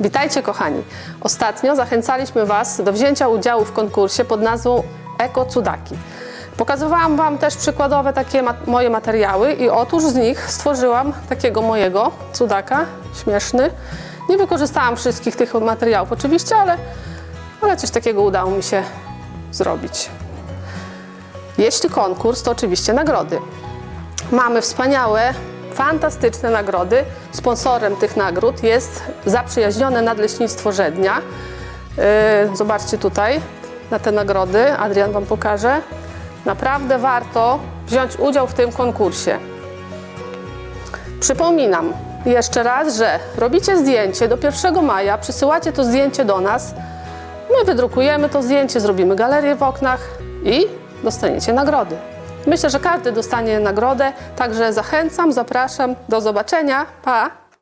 Witajcie kochani. Ostatnio zachęcaliśmy Was do wzięcia udziału w konkursie pod nazwą Eko Cudaki. Pokazywałam Wam też przykładowe takie ma moje materiały i otóż z nich stworzyłam takiego mojego cudaka, śmieszny. Nie wykorzystałam wszystkich tych materiałów oczywiście, ale, ale coś takiego udało mi się zrobić. Jeśli konkurs, to oczywiście nagrody. Mamy wspaniałe, fantastyczne nagrody. Sponsorem tych nagród jest zaprzyjaźnione Nadleśnictwo Żednia. Yy, Zobaczcie tutaj na te nagrody. Adrian Wam pokaże. Naprawdę warto wziąć udział w tym konkursie. Przypominam jeszcze raz, że robicie zdjęcie do 1 maja, przysyłacie to zdjęcie do nas. My wydrukujemy to zdjęcie, zrobimy galerię w oknach i dostaniecie nagrody. Myślę, że każdy dostanie nagrodę, także zachęcam, zapraszam. Do zobaczenia. Pa!